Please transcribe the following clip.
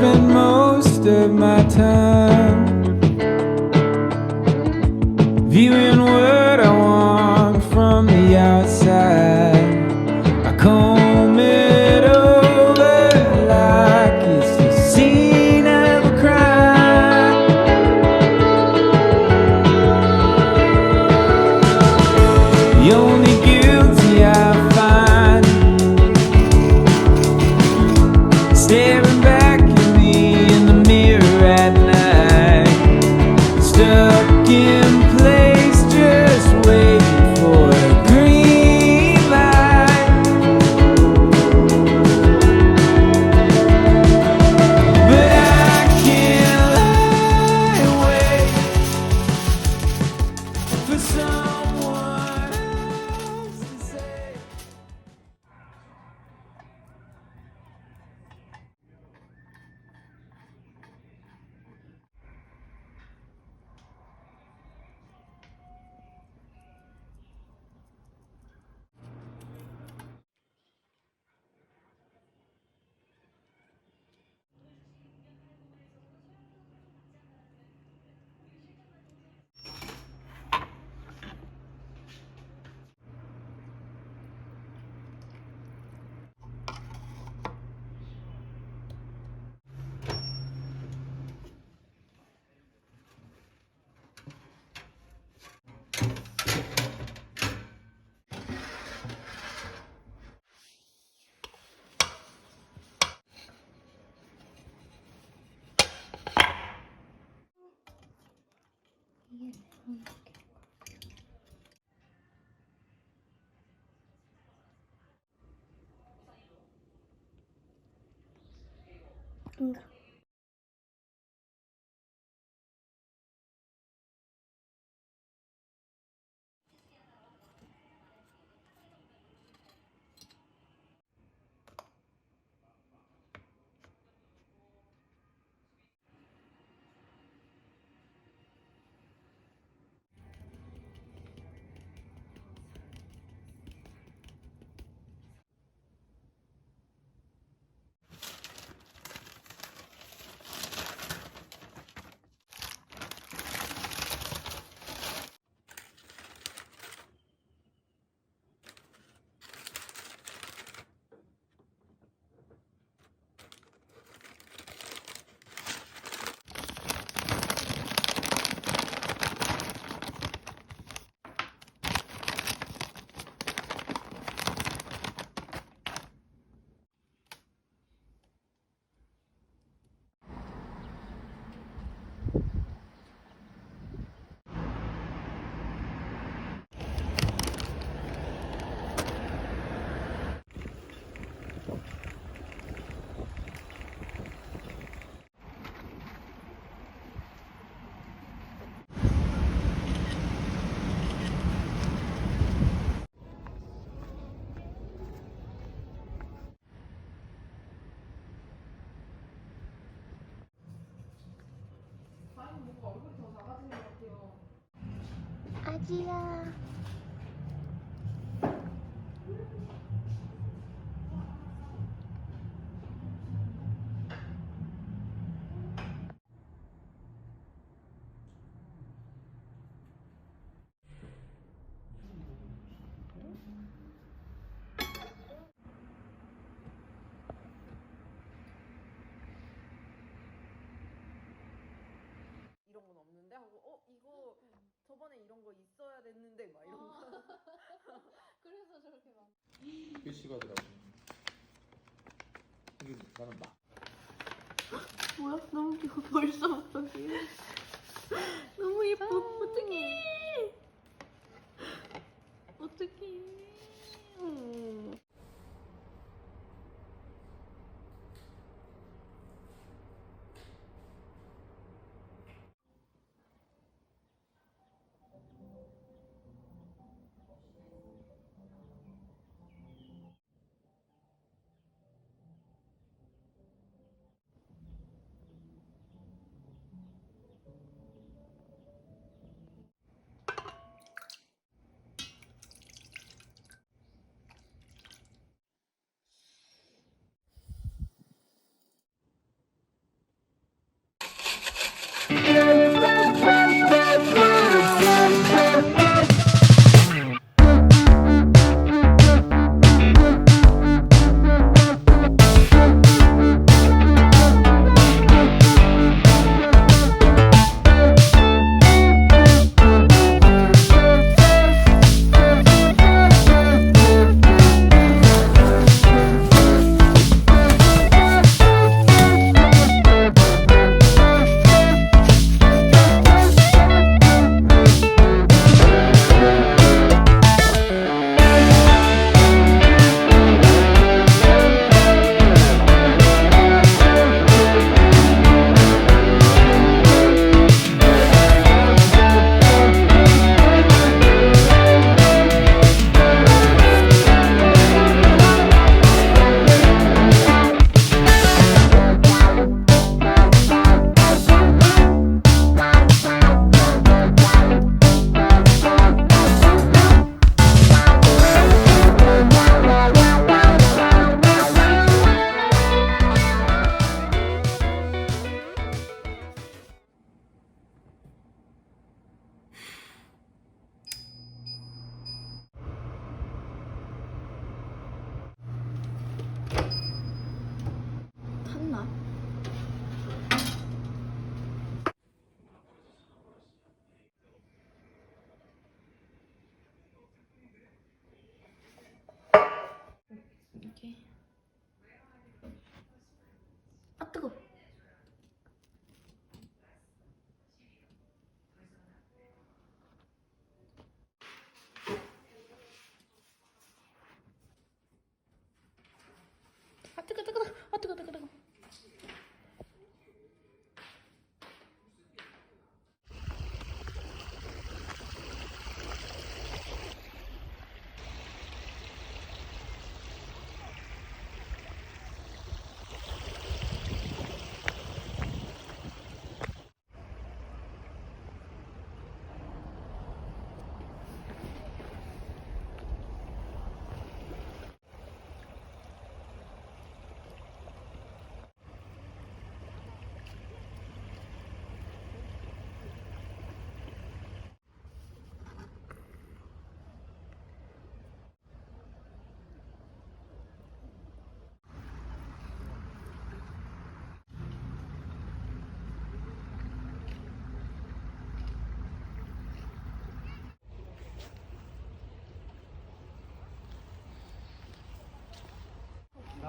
spend most of my time Быстренько. 가? 아지야. 이런 건 없는데 하고 어 이거 저번에 이런 거 있어야 됐는데 막 이런 거 그래서 저렇게 막 글씨가더라고. 이게 나는 막 뭐야? 너무 귀여워. 벌써부터 귀여워. 이